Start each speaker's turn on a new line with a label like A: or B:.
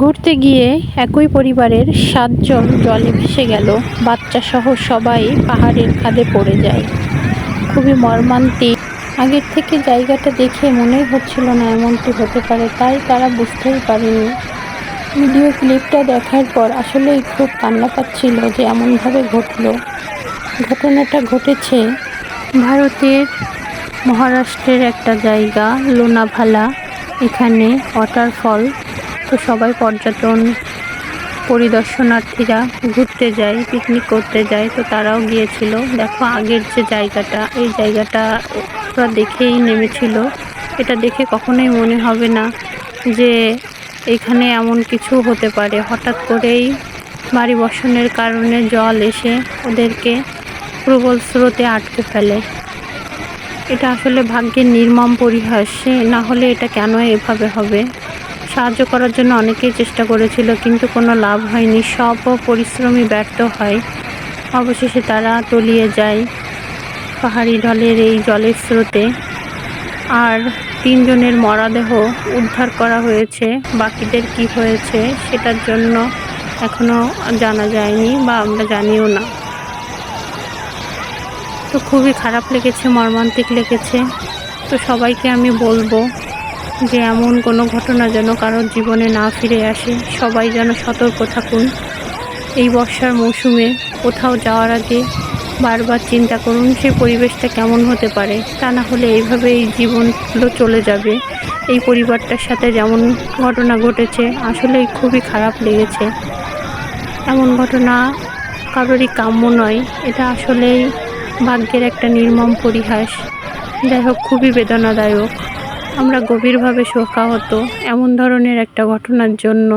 A: ঘুরতে গিয়ে একই পরিবারের সাতজন জলে ভেসে গেল। বাচ্চা সহ সবাই পাহাড়ের খাদে পড়ে যায়। খুবই মর্মান্তিক। আগের থেকে জায়গাটা দেখে মনেই হচ্ছিল না এমনটি হতে পারে, তাই তারা বুঝতেই পারেনি। ভিডিও ক্লিপটা দেখার পর আসলেই খুব কান্না পাচ্ছিল যে এমনভাবে ঘটলো। ঘটনাটা ঘটেছে ভারতের মহারাষ্ট্রের একটা জায়গা, লোনাভালা। এখানে ওয়াটারফল তো সবাই পর্যটন পরিদর্শনার্থীরা ঘুরতে যায় পিকনিক করতে যায়, তো তারাও গিয়েছিল। দেখো আগের যে জায়গাটা, এই জায়গাটা ওরা দেখেই নেমেছিল। এটা দেখে কখনোই মনে হবে না যে এখানে এমন কিছু হতে পারে। হঠাৎ করেই বাড়ি বর্ষণের কারণে জল এসে ওদেরকে প্রবল স্রোতে আটকে ফেলে। এটা আসলে ভাগ্যের নির্মম পরিহাস, না হলে এটা কেন এভাবে হবে? সাহায্য করার জন্য অনেকেই চেষ্টা করেছিল, কিন্তু কোনো লাভ হয়নি। সব পরিশ্রমী ব্যর্থ হয়। অবশেষে তারা তলিয়ে যায় পাহাড়ি ঢলের এই জলের স্রোতে। আর তিনজনের মরাদেহ উদ্ধার করা হয়েছে। বাকিদের কি হয়েছে সেটার জন্য এখনও জানা যায়নি বা আমরা জানিও না। তো খুবই খারাপ লেগেছে, মর্মান্তিক লেগেছে। তো সবাইকে আমি বলব যে এমন কোনো ঘটনা যেন কারোর জীবনে না ফিরে আসে, সবাই যেন সতর্ক থাকুন। এই বর্ষার মৌসুমে কোথাও যাওয়ার আগে বারবার চিন্তা করুন সেই পরিবেশটা কেমন হতে পারে? তা না হলে এইভাবে এই জীবনগুলো চলে যাবে। এই পরিবারটার সাথে যেমন ঘটনা ঘটেছে, আসলেই খুবই খারাপ লেগেছে। এমন ঘটনা কারোরই কাম্য নয়। এটা আসলেই ভাগ্যের একটা নির্মম পরিহাস। যাই হোক, খুবই বেদনাদায়ক। আমরা গভীরভাবে শোকাহত এমন ধরনের একটা ঘটনার জন্য।